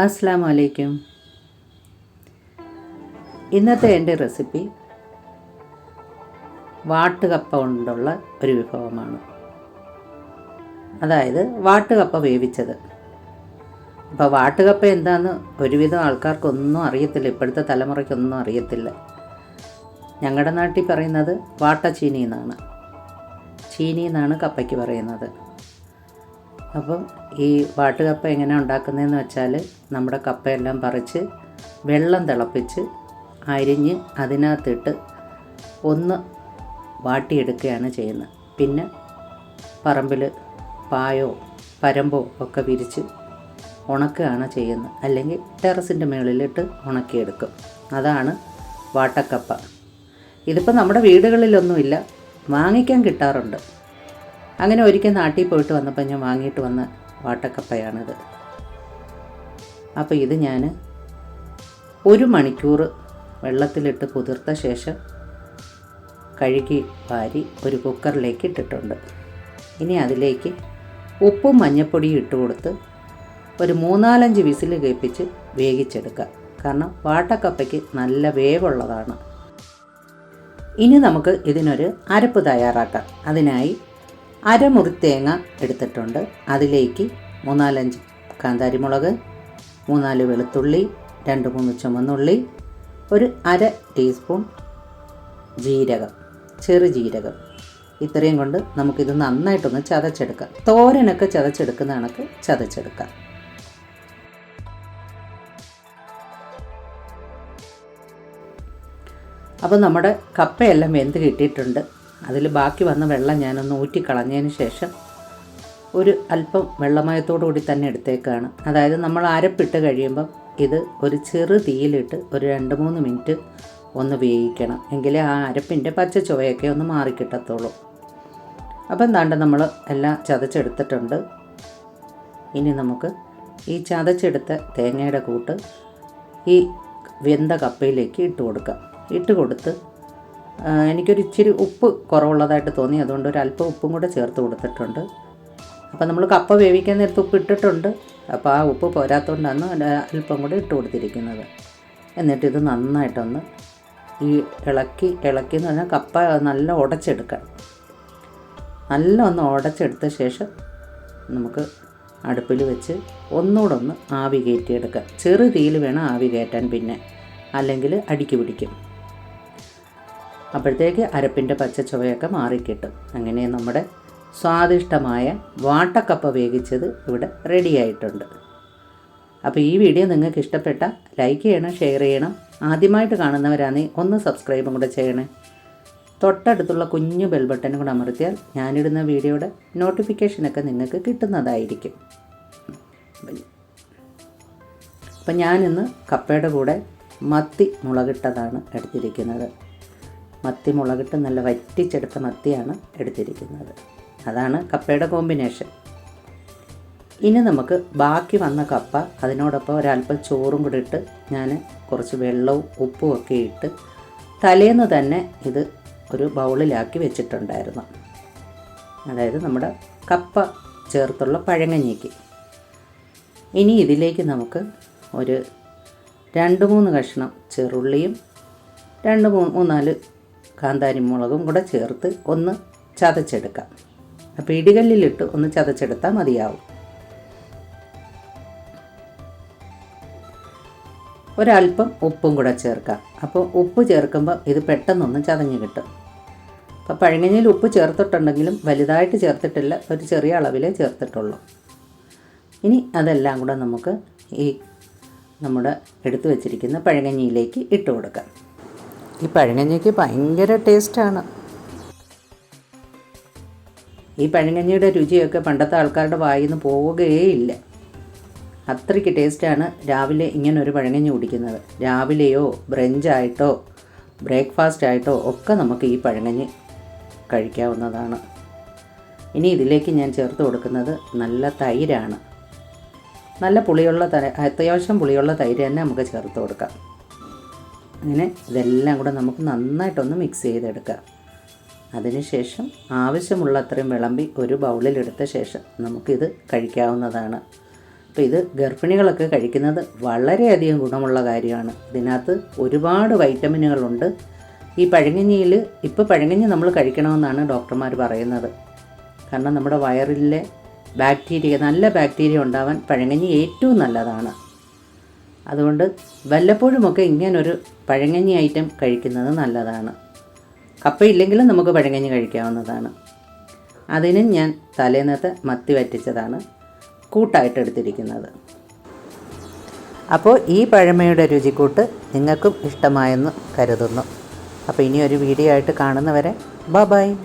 അസ്സാം വലൈക്കും ഇന്നത്തെ എന്റെ റെസിപ്പി വാട്ടുകപ്പ കൊണ്ടുള്ള ഒരു വിഭവമാണ്. അതായത് വാട്ടുകപ്പ വേവിച്ചത്. അപ്പോൾ വാട്ടുകപ്പ എന്താണെന്ന് ഒരുവിധം ആൾക്കാർക്കൊന്നും അറിയത്തില്ല. ഇപ്പോഴത്തെ തലമുറയ്ക്കൊന്നും അറിയത്തില്ല. ഞങ്ങളുടെ നാട്ടിൽ പറയുന്നത് വാട്ടച്ചീനി എന്നാണ്. ചീനി എന്നാണ് കപ്പയ്ക്ക് പറയുന്നത്. അപ്പം ഈ വാട്ടുകപ്പ എങ്ങനെ ഉണ്ടാക്കുന്നതെന്ന് വെച്ചാൽ നമ്മുടെ കപ്പയെല്ലാം പറിച്ച് വെള്ളം തിളപ്പിച്ച് അരിഞ്ഞ് അതിനകത്തിട്ട് ഒന്ന് വാട്ടിയെടുക്കുകയാണ് ചെയ്യുന്നത്. പിന്നെ പറമ്പിൽ പായോ പരമ്പോ ഒക്കെ വിരിച്ച് ഉണക്കുകയാണ് ചെയ്യുന്നത്. അല്ലെങ്കിൽ ടെറസിന്റെ മുകളിലിട്ട് ഉണക്കിയെടുക്കും. അതാണ് വാട്ടക്കപ്പ. ഇതിപ്പോൾ നമ്മുടെ വീടുകളിലൊന്നുമില്ല. വാങ്ങിക്കാൻ കിട്ടാറുണ്ട്. അങ്ങനെ ഒരിക്കൽ നാട്ടിൽ പോയിട്ട് വന്നപ്പോൾ ഞാൻ വാങ്ങിയിട്ട് വന്ന വാട്ടക്കപ്പയാണിത്. അപ്പോൾ ഇത് ഞാൻ ഒരു മണിക്കൂർ വെള്ളത്തിലിട്ട് കുതിർത്ത ശേഷം കഴുകി വാരി ഒരു കുക്കറിലേക്ക് ഇട്ടിട്ടുണ്ട്. ഇനി അതിലേക്ക് ഉപ്പും മഞ്ഞൾപ്പൊടിയും ഇട്ട് കൊടുത്ത് ഒരു മൂന്നാലഞ്ച് വിസിൽ കേൾപ്പിച്ച് വേവിച്ചെടുക്കുക. കാരണം വാട്ടക്കപ്പയ്ക്ക് നല്ല വേവുള്ളതാണ്. ഇനി നമുക്ക് ഇതിനൊരു അരപ്പ് തയ്യാറാക്കാം. അതിനായി അരമുറി തേങ്ങ എടുത്തിട്ടുണ്ട്. അതിലേക്ക് മൂന്നാലഞ്ച് കാന്താരിമുളക് മൂന്നാൽ വെളുത്തുള്ളി രണ്ട് മൂന്ന് ചുമന്നുള്ളി ഒരു അര ടീസ്പൂൺ ജീരകം ചെറുജീരകം ഇത്രയും കൊണ്ട് നമുക്കിത് നന്നായിട്ടൊന്ന് ചതച്ചെടുക്കാം. തോരനൊക്കെ ചതച്ചെടുക്കുന്ന കണക്ക് ചതച്ചെടുക്കാം. അപ്പോൾ നമ്മുടെ കപ്പയെല്ലാം വെന്ത് കിട്ടിയിട്ടുണ്ട്. അതിൽ ബാക്കി വന്ന വെള്ളം ഞാനൊന്ന് ഊറ്റിക്കളഞ്ഞതിന് ശേഷം ഒരു അല്പം വെള്ളമയത്തോടു കൂടി തന്നെ എടുത്തേക്കാണ്. അതായത് നമ്മൾ അരപ്പിട്ട് കഴിയുമ്പം ഇത് ഒരു ചെറു തീയിലിട്ട് ഒരു രണ്ട് മൂന്ന് മിനിറ്റ് ഒന്ന് വേവിക്കണം. എങ്കിലേ ആ അരപ്പിന്റെ പച്ച ചുവയൊക്കെ ഒന്ന് മാറിക്കിട്ടത്തുള്ളൂ അപ്പം എന്താണ്ട് നമ്മൾ എല്ലാം ചതച്ചെടുത്തിട്ടുണ്ട്. ഇനി നമുക്ക് ഈ ചതച്ചെടുത്ത തേങ്ങയുടെ കൂട്ട് ഈ വെന്ത കപ്പയിലേക്ക് ഇട്ട് കൊടുക്കാം. ഇട്ട് കൊടുത്ത് എനിക്കൊരു ഇച്ചിരി ഉപ്പ് കുറവുള്ളതായിട്ട് തോന്നി. അതുകൊണ്ട് ഒരു അല്പം ഉപ്പും കൂടെ ചേർത്ത് കൊടുത്തിട്ടുണ്ട്. അപ്പോൾ നമ്മൾ കപ്പ വേവിക്കാൻ നേരത്ത് ഉപ്പ് ഇട്ടിട്ടുണ്ട്. അപ്പോൾ ആ ഉപ്പ് പോരാത്തതുകൊണ്ടാണ് അല്പം കൂടെ ഇട്ട് കൊടുത്തിരിക്കുന്നത്. എന്നിട്ട് ഇത് നന്നായിട്ടൊന്ന് ഈ ഇളക്കി ഇളക്കി എന്ന് പറഞ്ഞാൽ കപ്പ നല്ല ഉടച്ചെടുക്കണം. നല്ല ഒന്ന് ഉടച്ചെടുത്ത ശേഷം നമുക്ക് അടുപ്പിൽ വെച്ച് ഒന്നുകൂടെ ഒന്ന് ആവി കയറ്റിയെടുക്കാം. ചെറു തീയിൽ വേണം ആവി കയറ്റാൻ പിന്നെ. അല്ലെങ്കിൽ അടിക്ക് പിടിക്കും. അപ്പോഴത്തേക്ക് അരപ്പിന്റെ പച്ച ചുവയൊക്കെ മാറിക്കിട്ടും. അങ്ങനെ നമ്മുടെ സ്വാദിഷ്ടമായ വാട്ടക്കപ്പ വേവിച്ചത് ഇവിടെ റെഡിയായിട്ടുണ്ട് അപ്പോൾ ഈ വീഡിയോ നിങ്ങൾക്ക് ഇഷ്ടപ്പെട്ട ലൈക്ക് ചെയ്യണം ഷെയർ ചെയ്യണം. ആദ്യമായിട്ട് കാണുന്നവരാണെങ്കിൽ ഒന്ന് സബ്സ്ക്രൈബും കൂടെ ചെയ്യണേ. തൊട്ടടുത്തുള്ള കുഞ്ഞു ബെൽ ബട്ടനും കൂടെ അമർത്തിയാൽ ഞാനിടുന്ന വീഡിയോയുടെ നോട്ടിഫിക്കേഷനൊക്കെ നിങ്ങൾക്ക് കിട്ടുന്നതായിരിക്കും. അപ്പം ഞാനിന്ന് കപ്പയുടെ കൂടെ മത്തി മുളകിട്ടതാണ് എടുത്തിരിക്കുന്നത്. മത്തി മുളകിട്ട് നല്ല വറ്റിച്ചെടുത്ത മത്തിയാണ് എടുത്തിരിക്കുന്നത്. അതാണ് കപ്പയുടെ കോമ്പിനേഷൻ. ഇനി നമുക്ക് ബാക്കി വന്ന കപ്പ അതിനോടൊപ്പം ഒരല്പം ചോറും കൂടി ഇട്ട് ഞാൻ കുറച്ച് വെള്ളവും ഉപ്പും ഒക്കെ ഇട്ട് തലേന്ന് തന്നെ ഇത് ഒരു ബൗളിലാക്കി വെച്ചിട്ടുണ്ടായിരുന്നു. അതായത് നമ്മുടെ കപ്പ ചേർത്തുള്ള പഴങ്ങഞ്ഞിക്ക്. ഇനി ഇതിലേക്ക് നമുക്ക് ഒരു രണ്ട് മൂന്ന് കഷ്ണം ചെറുള്ളിയും രണ്ട് മൂന്ന് മൂന്നാൽ കാന്താരി മുളകും കൂടെ ചേർത്ത് ഒന്ന് ചതച്ചെടുക്കാം. അപ്പോൾ ഇടികല്ലിലിട്ട് ഒന്ന് ചതച്ചെടുത്താൽ മതിയാവും. ഒരല്പം ഉപ്പും കൂടെ ചേർക്കാം. അപ്പോൾ ഉപ്പ് ചേർക്കുമ്പോൾ ഇത് പെട്ടെന്നൊന്ന് ചതഞ്ഞ് കിട്ടും. അപ്പോൾ പഴങ്ങഞ്ഞിയിൽ ഉപ്പ് ചേർത്തിട്ടുണ്ടെങ്കിലും വലുതായിട്ട് ചേർത്തിട്ടില്ല ഒരു ചെറിയ അളവിലേ ചേർത്തിട്ടുള്ളൂ. ഇനി അതെല്ലാം കൂടെ നമുക്ക് ഈ നമ്മുടെ എടുത്തു വച്ചിരിക്കുന്ന പഴങ്ങഞ്ഞിയിലേക്ക് ഇട്ട് കൊടുക്കാം. ഈ പഴങ്കഞ്ഞിക്ക് ഭയങ്കര ടേസ്റ്റാണ്. ഈ പഴങ്കഞ്ഞിയുടെ രുചിയൊക്കെ പണ്ടത്തെ ആൾക്കാരുടെ വായിൽ നിന്ന് പോവുകയേയില്ല. അത്രയ്ക്ക് ടേസ്റ്റാണ് രാവിലെ ഇങ്ങനെ ഒരു പഴങ്കഞ്ഞി കുടിക്കുന്നത്. രാവിലെയോ ബ്രഞ്ചായിട്ടോ ബ്രേക്ക്ഫാസ്റ്റ് ആയിട്ടോ ഒക്കെ നമുക്ക് ഈ പഴങ്കഞ്ഞി കഴിക്കാവുന്നതാണ്. ഇനി ഇതിലേക്ക് ഞാൻ ചേർത്ത് കൊടുക്കുന്നത് നല്ല തൈരാണ്. നല്ല പുളിയുള്ള തൈ അത്യാവശ്യം പുളിയുള്ള തൈര് തന്നെ നമുക്ക് ചേർത്ത് കൊടുക്കാം. അങ്ങനെ ഇതെല്ലാം കൂടെ നമുക്ക് നന്നായിട്ടൊന്ന് മിക്സ് ചെയ്തെടുക്കാം അതിനുശേഷം ആവശ്യമുള്ള അത്രയും വിളമ്പി ഒരു ബൗളിലെടുത്ത ശേഷം നമുക്കിത് കഴിക്കാവുന്നതാണ്. അപ്പോൾ ഇത് ഗർഭിണികളൊക്കെ കഴിക്കുന്നത് വളരെയധികം ഗുണമുള്ള കാര്യമാണ്. ഇതിനകത്ത് ഒരുപാട് വൈറ്റമിനുകളുണ്ട്. ഈ പഴങ്ങഞ്ഞിയിൽ ഇപ്പോൾ പഴങ്ങഞ്ഞി നമ്മൾ കഴിക്കണമെന്നാണ് ഡോക്ടർമാർ പറയുന്നത്. കാരണം നമ്മുടെ വയറിലെ ബാക്ടീരിയ നല്ല ബാക്ടീരിയ ഉണ്ടാവാൻ പഴങ്ങഞ്ഞി ഏറ്റവും നല്ലതാണ്. അതുകൊണ്ട് വല്ലപ്പോഴുമൊക്കെ ഇങ്ങനൊരു പഴങ്ങഞ്ഞി ഐറ്റം കഴിക്കുന്നത് നല്ലതാണ്. കപ്പയില്ലെങ്കിലും നമുക്ക് പഴങ്ങഞ്ഞി കഴിക്കാവുന്നതാണ്. അതിനും ഞാൻ തലേന്നത്തെ മത്തി വറ്റിച്ചതാണ് കൂട്ടായിട്ട് എടുത്തിരിക്കുന്നത്. അപ്പോൾ ഈ പഴമയുടെ രുചിക്കൂട്ട് നിങ്ങൾക്കും ഇഷ്ടമായെന്ന് കരുതുന്നു. അപ്പോൾ ഇനിയൊരു വീഡിയോ ആയിട്ട് കാണുന്നവരെ ബ ബൈ.